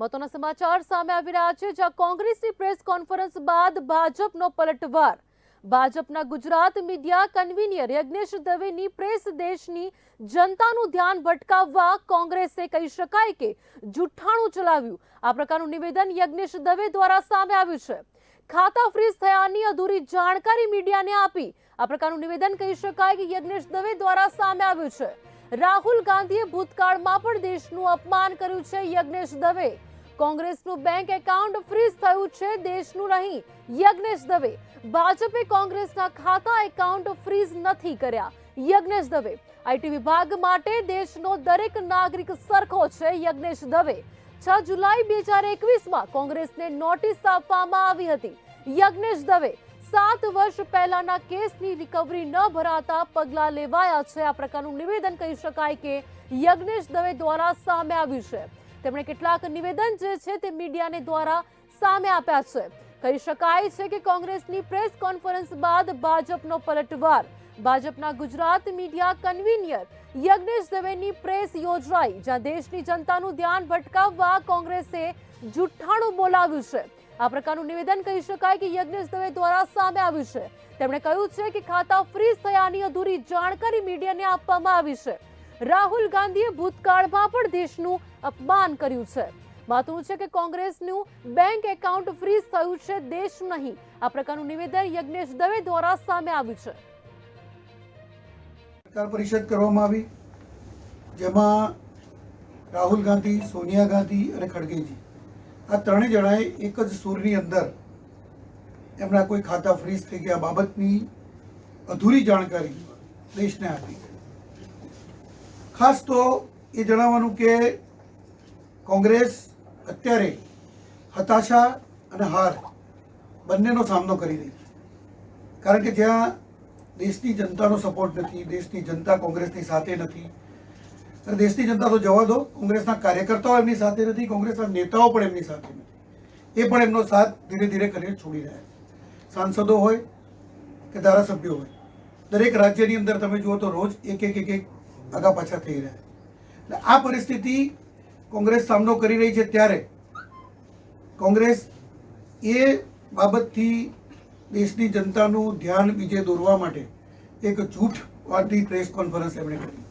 મહત્વના સમાચાર સામે આવી રહ્યા છે, જ્યાં કોંગ્રેસની પ્રેસ કોન્ફરન્સ બાદ ભાજપનો પલટવાર. ભાજપના ગુજરાત મીડિયા કન્વીનિયર યજ્ઞેશ દવેની પ્રેસ દેશની જનતાનું ધ્યાન ભટકાવવા કોંગ્રેસે કહી શકાય કે જુઠ્ઠાણું ચલાવ્યું. આ પ્રકારનું નિવેદન યજ્ઞેશ દવે દ્વારા સામે આવ્યું છે. ખાતા ફ્રીઝ થયાની અધૂરી જાણકારી મીડિયાને આપી. આ પ્રકારનું નિવેદન કહી શકાય કે યજ્ઞેશ દવે દ્વારા સામે આવ્યું છે. રાહુલ ગાંધીએ ભૂતકાળમાં પણ દેશનું અપમાન કર્યું છે યજ્ઞેશ દવે. કોંગ્રેસનું બેંક એકાઉન્ટ ફ્રીઝ થયું છે, દેશનું નહીં. યજ્ઞેશ દવે ભાજપે કોંગ્રેસના ખાતા એકાઉન્ટ ફ્રીઝ નથી કર્યા. યજ્ઞેશ દવે આઈટી વિભાગ માટે દેશનો દરેક નાગરિક સરખો છે, યજ્ઞેશ દવે છ જુલાઈ બે હજાર એકવીસમાં કોંગ્રેસને નોટિસ આપવામાં આવી હતી. યજ્ઞેશ દવે સાત વર્ષ પહેલાના કેસની રિકવરી ન ભરાતા પગલાં લેવાયા છે. આ પ્રકારનું નિવેદન કહી શકાય કે યજ્ઞેશ દવે દ્વારા સામે આવ્યું છે. તેમણે કેટલાક નિવેદન જે છે તે મીડિયાને દ્વારા સામે આપ્યા છે. કહી શકાય છે કે કોંગ્રેસની પ્રેસ કોન્ફરન્સ બાદ ભાજપનો પલટવાર. ભાજપના ગુજરાત મીડિયા કન્વીનિયર યજ્ઞેશ દવેની પ્રેસ યોજાઈ, જ્યાં દેશની જનતાનું ધ્યાન ભટકાવવા કોંગ્રેસે જુઠ્ઠાણું બોલાવ્યું છે. આ પ્રકારનું નિવેદન કહી શકાય કે યજ્ઞેશ દવે દ્વારા સામે આવ્યું છે. તેમણે કહ્યું છે કે ખાતા ફ્રીઝ થયાની અધૂરી જાણકારી મીડિયાને આપવામાં આવી છે. રાહુલ ગાંધીએ ભૂતકાળમાં પણ દેશનું અપમાન કર્યું છે. મહત્વનું છે કે કોંગ્રેસનું બેંક એકાઉન્ટ ફ્રીઝ થયું છે, દેશ નહીં. આ પ્રકારનું નિવેદન યજ્ઞેશ દવે દ્વારા સામે આવ્યું છે. પત્રકાર પરિષદ કરવામાં આવી, જેમાં રાહુલ ગાંધી, સોનિયા ગાંધી અને ખડગેજી. આ ત્રણેય જણાએ એક જ સૂરની અંદર એમના કોઈ ખાતા ફ્રીઝ થઈ ગયા. બાબતની અધૂરી જાણકારી દેશને આપી. ખાસ તો એ જણાવવાનું કે કોંગ્રેસ અત્યારે હતાશા અને હાર બંનેનો સામનો કરી રહી છે. કારણ કે જ્યાં દેશની જનતાનો સપોર્ટ નથી, દેશની જનતા કોંગ્રેસની સાથે નથી દેશની જનતા તો જવા દો, કોંગ્રેસના કાર્યકર્તાઓ એમની સાથે નથી, કોંગ્રેસના નેતાઓ પણ એમની સાથે નથી. એ પણ એમનો સાથ ધીરે ધીરે કરીને છોડી રહ્યા છે. સાંસદો હોય કે ધારાસભ્યો હોય, દરેક રાજ્યની અંદર તમે જુઓ તો રોજ એક એક એક એક આગા પાછા થઈ રહ્યા એટલે આ પરિસ્થિતિ કોંગ્રેસ સામનો કરી રહી છે ત્યારે કોંગ્રેસ એ બાબતથી દેશની જનતાનું ધ્યાન બીજે દોરવા માટે એક જૂઠવાદી પ્રેસ કોન્ફરન્સ એમણે કરી.